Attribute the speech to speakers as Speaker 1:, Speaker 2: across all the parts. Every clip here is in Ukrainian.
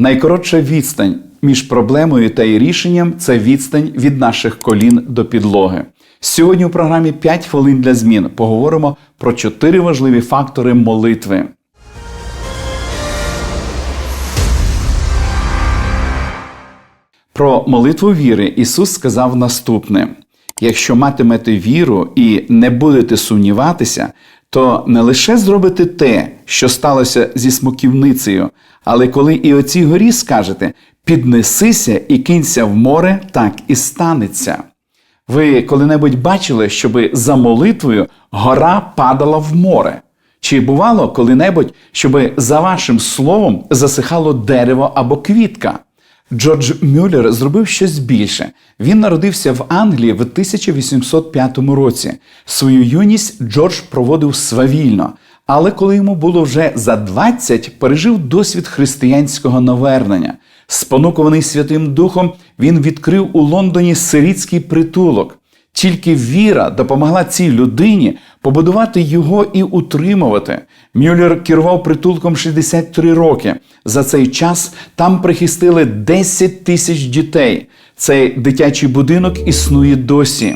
Speaker 1: Найкоротша відстань між проблемою та її рішенням це відстань від наших колін до підлоги. Сьогодні у програмі «5 хвилин для змін поговоримо про чотири важливі фактори молитви. Про молитву віри Ісус сказав наступне: якщо матимете віру і не будете сумніватися, то не лише зробите те, що сталося зі смоківницею, але коли і оцій горі скажете піднесися і кинься в море, так і станеться. Ви коли-небудь бачили, щоби за молитвою гора падала в море? Чи бувало коли-небудь, щоби за вашим словом засихало дерево або квітка? Джордж Мюллер зробив щось більше. Він народився в Англії в 1805 році. Свою юність Джордж проводив свавільно, але коли йому було вже за 20, пережив досвід християнського навернення. Спонукуваний Святим Духом, він відкрив у Лондоні сирітський притулок. Тільки віра допомогла цій людині побудувати його і утримувати. Мюллер керував притулком 63 роки. За цей час там прихистили 10 тисяч дітей. Цей дитячий будинок існує досі.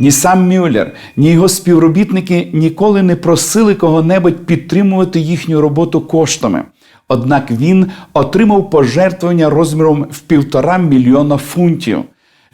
Speaker 1: Ні сам Мюллер, ні його співробітники ніколи не просили кого-небудь підтримувати їхню роботу коштами. Однак він отримав пожертвування розміром в півтора мільйона фунтів.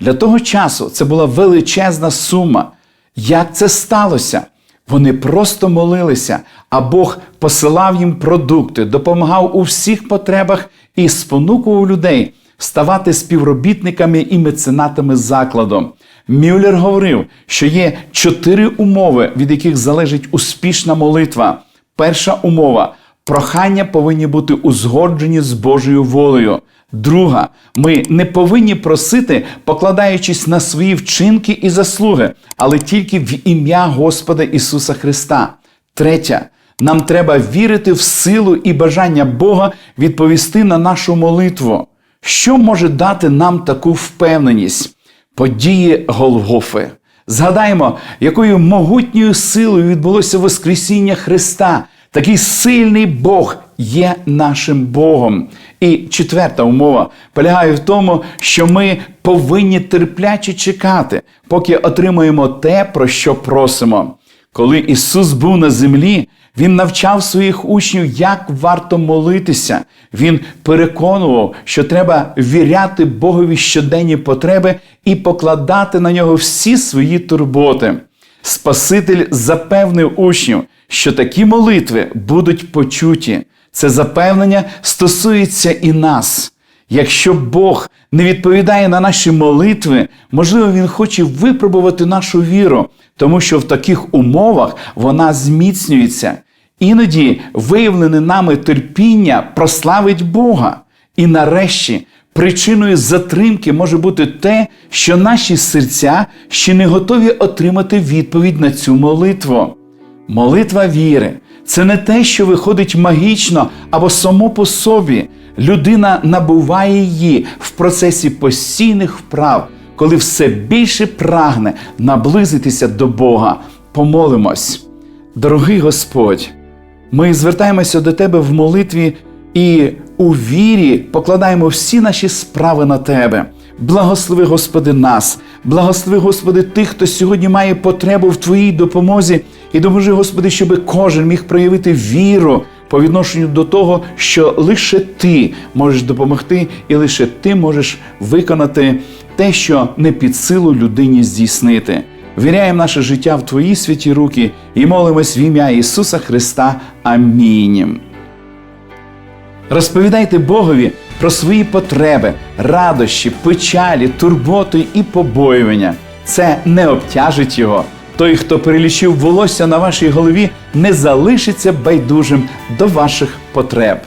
Speaker 1: Для того часу це була величезна сума. Як це сталося? Вони просто молилися, а Бог посилав їм продукти, допомагав у всіх потребах і спонукував людей ставати співробітниками і меценатами закладу. Мюллер говорив, що є чотири умови, від яких залежить успішна молитва. Перша умова прохання повинні бути узгоджені з Божою волею. Друга, ми не повинні просити, покладаючись на свої вчинки і заслуги, але тільки в ім'я Господа Ісуса Христа. Третя, нам треба вірити в силу і бажання Бога відповісти на нашу молитву. Що може дати нам таку впевненість? Події Голгофи. Згадаємо, якою могутньою силою відбулося Воскресіння Христа. Такий сильний Бог є нашим Богом. І четверта умова полягає в тому, що ми повинні терпляче чекати, поки отримаємо те, про що просимо. Коли Ісус був на землі, Він навчав своїх учнів, як варто молитися. Він переконував, що треба віряти Богові щоденні потреби і покладати на нього всі свої турботи. Спаситель запевнив учнів, що такі молитви будуть почуті. Це запевнення стосується і нас. Якщо Бог не відповідає на наші молитви, можливо, Він хоче випробувати нашу віру, тому що в таких умовах вона зміцнюється. Іноді виявлене нами терпіння прославить Бога. І нарешті причиною затримки може бути те, що наші серця ще не готові отримати відповідь на цю молитву. Молитва віри це не те, що виходить магічно або само по собі. Людина набуває її в процесі постійних вправ, коли все більше прагне наблизитися до Бога. Помолимось. Дорогий Господь, ми звертаємося до Тебе в молитві і у вірі покладаємо всі наші справи на Тебе. Благослови, Господи, нас, благослови, Господи, тих, хто сьогодні має потребу в Твоїй допомозі, і допоможи, Господи, щоб кожен міг проявити віру по відношенню до того, що лише Ти можеш допомогти, і лише Ти можеш виконати те, що не під силу людині здійснити. Віряємо наше життя в Твої святі руки і молимось в ім'я Ісуса Христа. Амінь. Розповідайте Богові про свої потреби, радощі, печалі, турботи і побоювання. Це не обтяжить його. Той, хто перелічив волосся на вашій голові, не залишиться байдужим до ваших потреб.